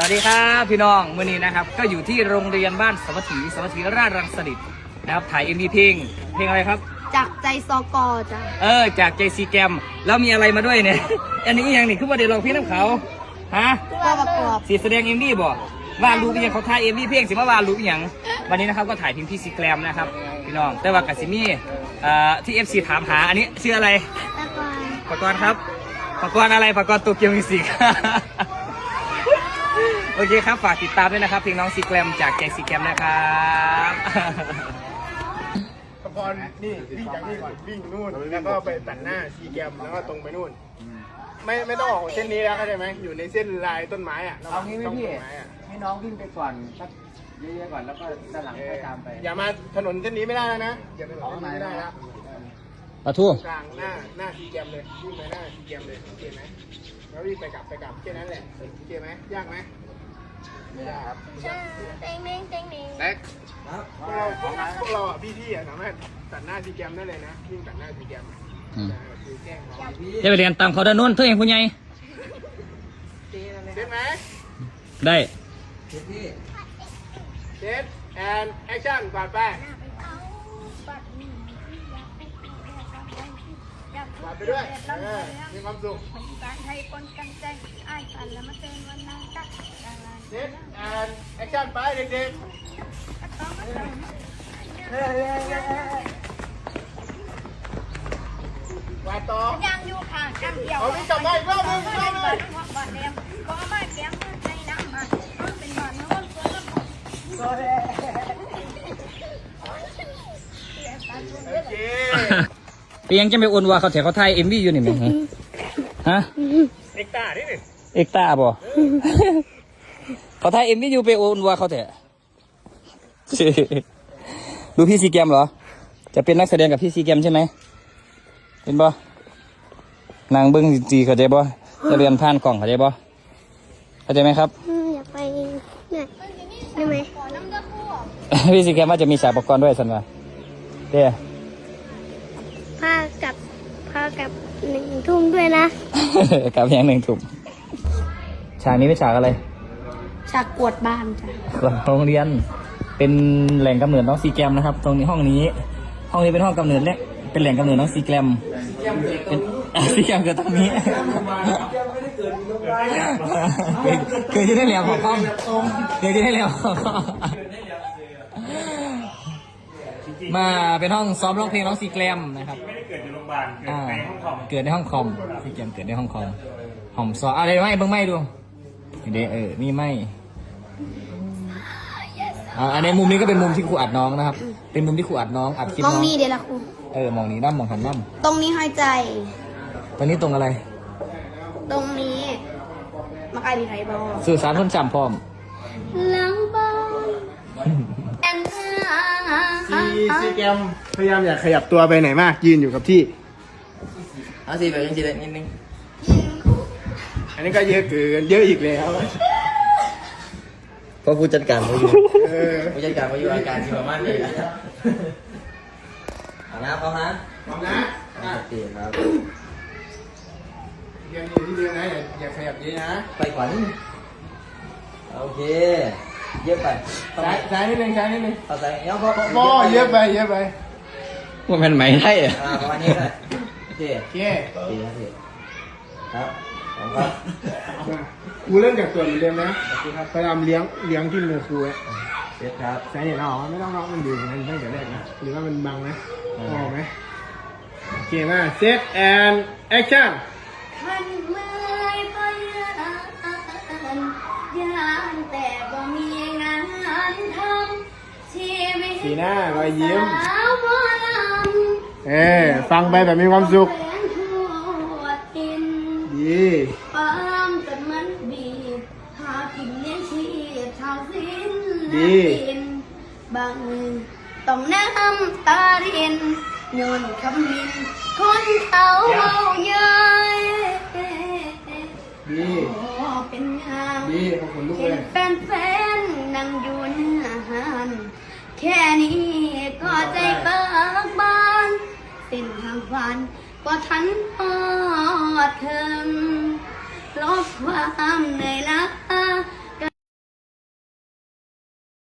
สวัสดีครับพี่น้องมื่อนี้นะครับ ก็อยู่ที่โรงเรียนบ้านสวัสดีสวัสดีราชรังสฤษนะครับถ่ายเอ็มวีเพลงเพลงอะไรครับ จากใจซอกอจ้ะเออจาก JC แกมแล้วมีอะไรมาด้วยเนี่ย อันนี้อหย่างนี่คือว่าเดี๋ยวลองพี่น้ำเขาฮะก็ประกอบสีแสดงเอ็มวีบ่ว่ารู้อีหยังเขาถ่ายเอ็มวีเพลงสิมาว่ารู้อีหยังวันนี้นะครับก็ถ่ายเพลงพี่ซีแกรมนะครับ พี่น้องแต่ว่ากัสิมีเอ่อที่ FC ถามหาอันนี้ชื่ออะไรตะกอนปากกรณ์ครับปากกรณ์อะไรปากกรณ์ตัวเกียวมิวสิก โอเคครับ ฝากติดตามด้วยนะครับ เพลงน้องซีแกรมจากแกงซีแกรมนะครับขพรนี่วิ่งจากนี่ก่อนวิ่งนู่นแล้วก็ไปตัดหน้าซีแกมแล้วก็ตรงไปนู่น ไม่ไม่ต้องออกเส้นนี้แล้วเข้าใจไหมอยู่ในเส้นลายต้นไม้อะเอางี้ไหมต้นพี่ไม้อะให้น้องวิ่งไปก่อนสักเยอะๆก่อนแล้วก็ด้านหลังเอค่ออยตามไป อย่ามาถนนเส้นนี้ไม่ได้แล้วนะอย่าไปถนนเส้นนี้ไม่ได้แล้วปะทูกลางหน้าหน้าซีแกมเลยวิ่งไปหน้าซีแกมเลยโอเคไหมแล้ววิ่งไปกลับไปกลับแค่นั้นแหละโอเคไหมยากไหม ไม่ยากครับเต็งเต็งเต็งเต็งแท็กพวกเราพวกพวกเราอะพี่ๆอะสามารถตัดหน้าซีแกมได้เลยนะวิ่งตัดหน้าซีแกมอะแต่คือแกล้งน้องจะไปเรียนตามเขาด้านโน้นเธอเองคุณยายเซ็ตไหมได้เซ็ตแอนแอคชั่นก่อนไป กวาดไปด้วยเออมีความสุขการไทยคนกันใจอ้ายกันแล้วมาเตือนวันนั้นกักกลางลาเซ็ตแอนแอคชั่นไปเด็กๆกวาต่อยังอยู่ข้างกันเดียวเอาพี่กลับมาอีกรอบหนึงรอบหนึงบ้านเดียวก็บ้านเดียวมันใจน้ำมันมันเป็นบ้านนอนตัวละโอเค เปียงจะไปโอนว่าเขาแถวเขาถ่ายเอ็มวีอยู่นี่ไหมฮะฮะเอ็กตาดิหนึ่งเอกตาบ่เขาถ่ายเอ็มวีอยู่ไปโอนว่าเขาแถวดูพี่ซีแกรมเหรอ จะเป็นนักแสดงกับพี่ซีแกรมใช่ไหมเป็นบ่นางเบิ้งจีเข้าใจบ่จะเรียนผ่านกล่องเข้าใจบ่เข้าใจไหมครับอยากไปเนี่ยได้ไหมพี่ซีแกรมว่าจะมีฉากประกอบด้วยสันว่าเด้พากับพา กับหนึ่งทุ่มด้วยนะ กับอย่างหนึ่งถุงฉากนี้เป็นฉากอะไรฉากกวดบ้านจ้ะโรงเรียนเป็นแหล่งกำเนิดน้องซีแกรมนะครับ ตรงนี้ห้องนี้ ห้องนี้เป็นห้องกำเนิดแรกเป็นแหล่งกำเนิดน้องซีแกรมเป็นซีแกรมเกิดตรงนี้เกิดที่ได้เหลี่ยมของกล้องเกิดที่ได้เหลี่ยมของกล้อง มาเป็นห้องซ้อมร้องเพลงน้องซีแกรมนะครับไม่ได้เกิดในโรงพยาบาลอ่าเกิดในห้องคอมซีแกรมเกิดในห้องคอมหอมซออะไรไม่เบิ่งไม่ดูเดี๋ยวเออมีไม่อ่าอันนี้มุมนี้ก็เป็นมุมที่ครูอัดน้องนะครับ เป็นมุมที่ครูอัดน้องอัดคลิปตรน้งองนี้เดี๋ยวละครูเออมองนี้น้ำมองหันน้ตรงนี้หายใจำตอนนี้ตรงอะไร ตรงนี้มาใครดีไทยบอลสื่อสารคนจำพร้อมหลังบ้าน แอนซีซีแกมพยายามอย่าขยับตัวไปไหนมาก ยืนอยู่กับที่ เอาสิแบบยังจีเล็นิดนึงอันนี้ก็เยอะเกินเยอะอีกแล้วเพราะผู้จัดการเขาอยู่เออผู้จัดการเขาอยู่อาการที่ประมาณนี้นะเอานะพร้อมนะพร้อมนะโอเคครับยืนอยู่ที่เดิมนะอย่าอย่าขยับเยอะนะไปก่อนโอเค เยอะไปซ้ายซ้ายนิดนึงซ้ายนิดนึงเอาใจเนี้ยพอพ่อเยอะไปเยอะไปว่ามันไหมได้เหรออ่าประมาณนี้ก็ได้โอเคโอเคดีครับพี่ครับขอบคุณครับครูเริ่มจากส่วนเหมือนเดิมนะพยายามเลี้ยงเลี้ยงที่มือครูไว้เด็ดครับ สาเหตุเราออกมาไม่ต้องร้องมันดีมันตั้งแต่แรกนะหรือว่ามันบังนะออกไหมโอเคมาเซตแอนแอคชั่นขันเมื่อานแต่บ่มีงานทำชีวิตสีหน้ารอยยิ้ม สาวบ่ลเออฟังไปแบบมีความสุขำแฟนทั่วทิน ดีความแต่มันดีหากินเลี้ยงชีพชาวสิ้นดีดินบางมือต้องน้ำตารินโยนคำมินคนเขาเอาเย้ย ดีโอ้เป็นงามดีขอบคุณลูกเลเห็นยแฟนแฟนๆนั่งอยู่หน้าหันแค่นี้ก็ใจเบิกบานเส้นทางฝันก็ทันพอดถึงลบความเหนื่อยล้า